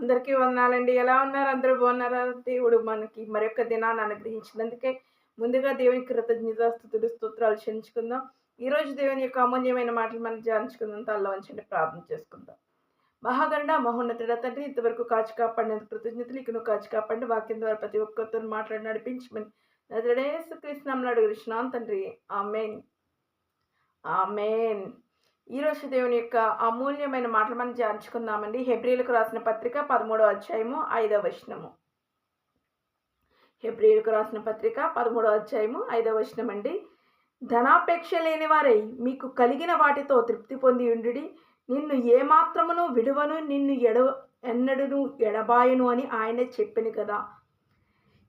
అందరికీ వందనాలండి. ఎలా ఉన్నారు? అందరూ బాగున్నారా? దేవుడు మనకి మరొక దినాన్ని అనుగ్రహించినందుకే ముందుగా దేవుని కృతజ్ఞత స్థుతులు స్తోత్రాలు చెల్లించుకుందాం. ఈరోజు దేవుని యొక్క అమూల్యమైన మాటలు మనం ధ్యానించుకుందాం. తల్ల వంచండి ప్రార్థన చేసుకుందాం. మహాగండ మహోన్నతుడ తండ్రి ఇంతవరకు కాచి కాపాడినందుకు కృతజ్ఞతలు. ఇక నువ్వు కాచి కాపాడి. వాక్యం ద్వారా ప్రతి ఒక్కరితో మాట్లాడి నడిపించమని నజడేసు కృష్ణంలో కృష్ణాం తండ్రి. ఆమెన్. ఆమెన్. ఈరోజు దేవుని యొక్క అమూల్యమైన మాటలు మనం ధ్యానించుకుందామండి. హెబ్రిలకు రాసిన పత్రిక పదమూడవ అధ్యాయము ఐదవ వచనము. హెబ్రిలకు రాసిన పత్రిక పదమూడవ అధ్యాయము ఐదవ వచనం అండి ధనాపేక్ష లేని వారై మీకు కలిగిన వాటితో తృప్తి పొంది ఉండు నిన్ను ఏమాత్రమును విడువను నిన్ను ఎడ ఎన్నడును ఎడబాయను అని ఆయనే చెప్పింది కదా.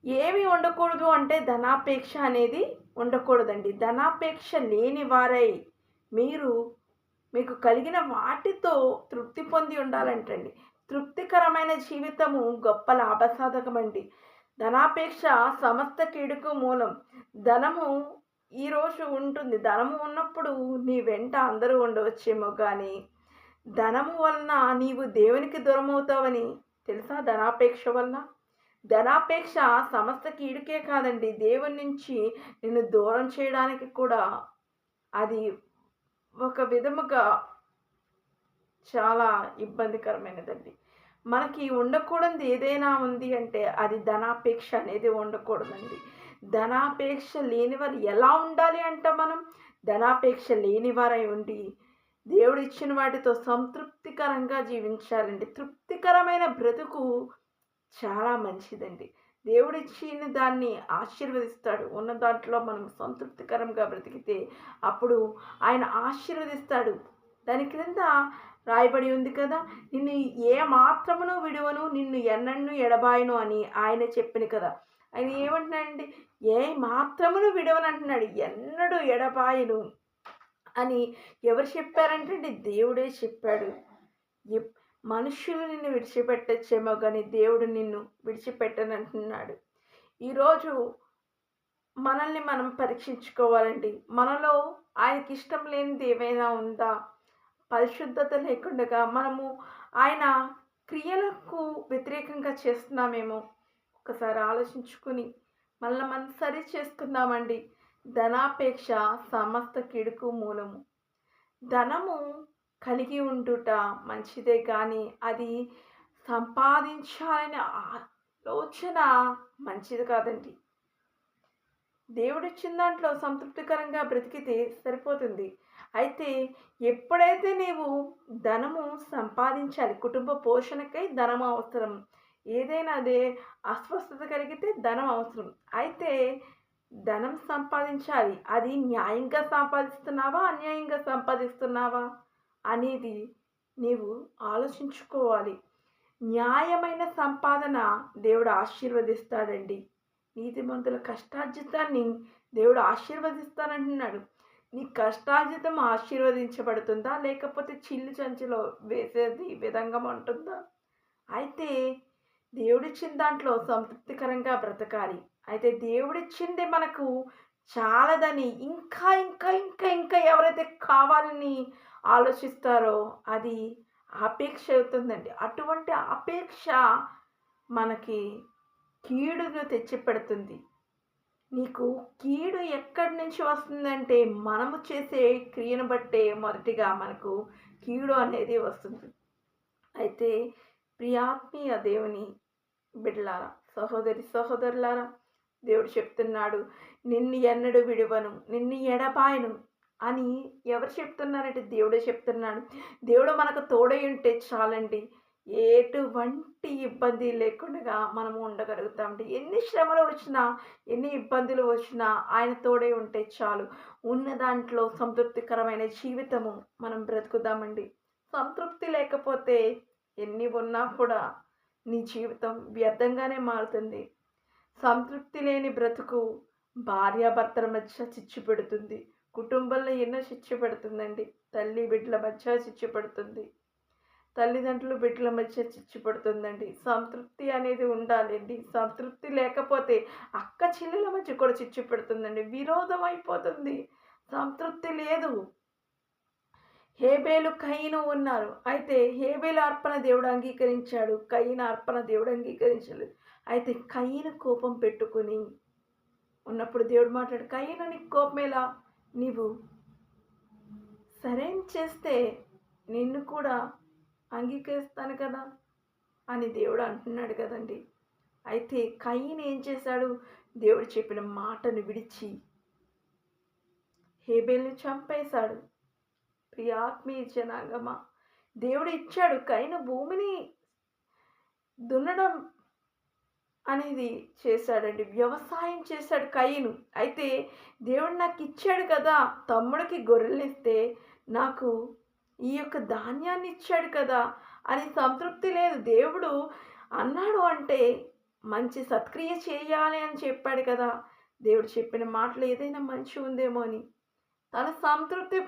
ఏమి ఉండకూడదు అంటే ధనాపేక్ష అనేది ఉండకూడదండి. ధనాపేక్ష లేని వారై మీరు మీకు కలిగిన వాటితో తృప్తి పొంది ఉండాలంటండి. తృప్తికరమైన జీవితము గొప్ప లాభసాధకమండి. ధనాపేక్ష సమస్త కీడుకు మూలం. ధనము ఈరోజు ఉంటుంది. ధనము ఉన్నప్పుడు నీ వెంట అందరూ ఉండవచ్చేమో కానీ ధనము వలన నీవు దేవునికి దూరం అవుతావని తెలుసా ధనాపేక్ష వలన? ధనాపేక్ష సమస్త కీడుకే కాదండి. దేవుని నుంచి నిన్ను దూరం చేయడానికి కూడా అది ఒక విధముగా చాలా ఇబ్బందికరమైనదండి. మనకి ఉండకూడదు ఏదైనా ఉంది అంటే అది ధనాపేక్ష అనేది ఉండకూడదండి. ధనాపేక్ష లేనివారు ఎలా ఉండాలి అంట మనం? ధనాపేక్ష లేనివారై ఉండి దేవుడు ఇచ్చిన వాటితో సంతృప్తికరంగా జీవించాలండి తృప్తికరమైన బ్రతుకు చాలా మంచిదండి. దేవుడు ఇచ్చిన దాన్ని ఆశీర్వదిస్తాడు. ఉన్న దాంట్లో మనం సంతృప్తికరంగా బ్రతికితే అప్పుడు ఆయన ఆశీర్వదిస్తాడు. దాని క్రింద రాయబడి ఉంది కదా నిన్ను ఏ మాత్రమును విడువను నిన్ను ఎన్నన్ను ఎడబాయను అని ఆయన చెప్పిన కదా. ఆయన ఏమంటున్నాడండి ఏ మాత్రమును విడవను అంటున్నాడు ఎన్నడు ఎడబాయను అని ఎవరు చెప్పారంటే దేవుడే చెప్పాడు. మనుషులు నిన్ను విడిచిపెట్టచ్చేమో కానీ దేవుడు నిన్ను విడిచిపెట్టనంటున్నాడు. ఈరోజు మనల్ని మనం పరీక్షించుకోవాలండి. మనలో ఆయనకి ఇష్టం లేనిది ఏమైనా ఉందా? పరిశుద్ధత లేకుండా మనము ఆయన క్రియలకు వ్యతిరేకంగా చేస్తున్నామేమో? ఒకసారి ఆలోచించుకుని మళ్ళీ మనం సరి చేసుకుందామండి. ధనాపేక్ష సమస్త కిడుకు మూలము. ధనము కలిగి ఉండుట మంచిదే కానీ అది సంపాదించాలనే ఆలోచన మంచిది కాదండి. దేవుడిచ్చిన దాంట్లో సంతృప్తికరంగా బ్రతికితే సరిపోతుంది. అయితే ఎప్పుడైతే నీవు ధనము సంపాదించాలి కుటుంబ పోషణకై ధనం అవసరం ఏదైనా అదే అస్వస్థత కలిగితే ధనం అవసరం. అయితే ధనం సంపాదించాలి అది న్యాయంగా సంపాదిస్తున్నావా అన్యాయంగా సంపాదిస్తున్నావా? అనేది నీవు ఆలోచించుకోవాలి. న్యాయమైన సంపాదన దేవుడు ఆశీర్వదిస్తాడండి. నీతిమంతుల కష్టార్జితాన్ని దేవుడు ఆశీర్వదిస్తానంటున్నాడు. నీ కష్టార్జితం ఆశీర్వదించబడుతుందా? లేకపోతే చిల్లు చంచులో వేసేది విధంగా ఉంటుందా? అయితే దేవుడిచ్చిన దాంట్లో సంతృప్తికరంగా బ్రతకాలి. అయితే దేవుడిచ్చింది మనకు చాలదని ఇంకా ఇంకా ఇంకా ఇంకా ఎవరైతే కావాలని ఆలోచిస్తారో అది ఆపేక్ష అవుతుందండి. అటువంటి ఆపేక్ష మనకి కీడును తెచ్చిపెడుతుంది. నీకు కీడు ఎక్కడి నుంచి వస్తుందంటే మనము చేసే క్రియను బట్టే మొదటిగా మనకు కీడు అనేది వస్తుంది. అయితే ప్రియాత్మీయ దేవుని బిడ్డలారా సహోదరి సహోదరులారా దేవుడు చెప్తున్నాడు నిన్ను ఎన్నడు విడువను నిన్ను ఎడపాయను అని ఎవరు చెప్తున్నారంటే దేవుడే చెప్తున్నాడు. దేవుడు మనకు తోడై ఉంటే చాలండి. ఎటువంటి ఇబ్బంది లేకుండా మనము ఉండగలుగుతామండి ఎన్ని శ్రమలు వచ్చినా ఎన్ని ఇబ్బందులు వచ్చినా ఆయన తోడే ఉంటే చాలు. ఉన్న దాంట్లో సంతృప్తికరమైన జీవితము మనం బ్రతుకుదామండి. సంతృప్తి లేకపోతే ఎన్ని ఉన్నా కూడా నీ జీవితం వ్యర్థంగానే మారుతుంది. సంతృప్తి లేని బ్రతుకు భార్యాభర్తల మధ్య చిచ్చు పెడుతుంది కుటుంబంలో ఎన్నో శిక్ష పెడుతుందండి. తల్లి బిడ్డల మధ్య శిక్ష పడుతుంది. తల్లిదండ్రులు బిడ్డల మధ్య చిచ్చు పడుతుందండి. సంతృప్తి అనేది ఉండాలండి. సంతృప్తి లేకపోతే అక్క చెల్లెల మధ్య కూడా చిచ్చు పెడుతుందండి. విరోధం అయిపోతుంది. సంతృప్తి లేదు. హేబేలు కయ్యను ఉన్నారు. అయితే హేబేలు అర్పణ దేవుడు అంగీకరించాడు. కయ్యన అర్పణ దేవుడు అంగీకరించలేదు. అయితే కయ్యను కోపం పెట్టుకుని ఉన్నప్పుడు దేవుడు మాట్లాడు కయ్యను నీకు కోపం ఎలా? నీవు సరైన చేస్తే నిన్ను కూడా అంగీకరిస్తాను కదా అని దేవుడు అంటున్నాడు కదండి. అయితే కయ్యను ఏం చేశాడు? దేవుడు చెప్పిన మాటను విడిచి హేబేల్ని చంపేశాడు. ప్రియాత్మీయ జనాంగమా? దేవుడు ఇచ్చాడు కైన భూమిని దున్నడం అనేది చేశాడండి. వ్యవసాయం చేశాడు కయ్యను అయితే దేవుడు నాకు ఇచ్చాడు కదా తమ్ముడికి గొర్రెలు ఇస్తే నాకు ఈ యొక్క ధాన్యాన్ని ఇచ్చాడు కదా అని సంతృప్తి లేదు. దేవుడు అన్నాడు అంటే మంచి సత్క్రియ చేయాలి అని చెప్పాడు కదా. దేవుడు చెప్పిన మాటలు ఏదైనా మంచి ఉందేమో అని. తన సంతృప్తి